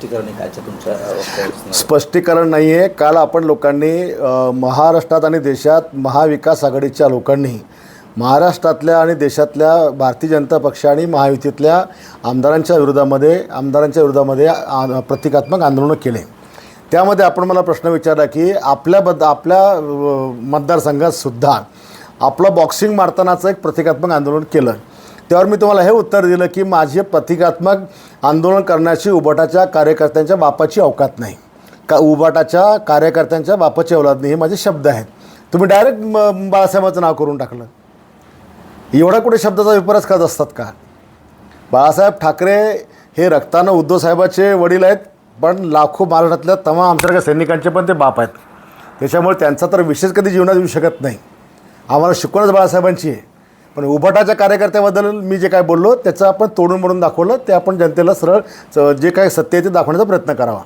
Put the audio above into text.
स्पष्टीकरण आहे कालच्या तुमच्या स्पष्टीकरण नाही आहे? काल आपण लोकांनी महाराष्ट्रात आणि देशात महाविकास आघाडीच्या लोकांनी महाराष्ट्रातल्या आणि देशातल्या भारतीय जनता पक्ष आणि महायुतीतल्या आमदारांच्या विरोधामध्ये आमदारांच्या विरोधामध्ये प्रतिकात्मक आंदोलनं केले. त्यामध्ये आपण मला प्रश्न विचारला की आपल्याबद्द आपल्या मतदारसंघातसुद्धा आपलं बॉक्सिंग मारतानाचं एक प्रतिकात्मक आंदोलन केलं. त्यावर मी तुम्हाला हे उत्तर दिलं की माझे प्रतिकात्मक आंदोलन करण्याची उबाटाच्या कार्यकर्त्यांच्या बापाची अवकात नाही. का उबाटाच्या कार्यकर्त्यांच्या बापाची अवलाद नाही हे माझे शब्द आहेत. तुम्ही डायरेक्ट बाळासाहेबाचं नाव करून टाकलं. एवढा कुठे शब्दाचा विपरच करत असतात का? बाळासाहेब ठाकरे हे रक्तानं उद्धव साहेबाचे वडील आहेत पण लाखो महाराष्ट्रातल्या तमाम आमच्यासारख्या सैनिकांचे पण ते बाप आहेत. त्याच्यामुळे त्यांचा तर विशेष कधी जीवनात येऊ शकत नाही. आम्हाला शिकवणच बाळासाहेबांची आहे. पण उभाटाच्या कार्यकर्त्याबद्दल मी जे काय बोललो त्याचं आपण तोडून म्हणून दाखवलं ते आपण जनतेला सरळ जे काय सत्य आहे ते दाखवण्याचा प्रयत्न करावा.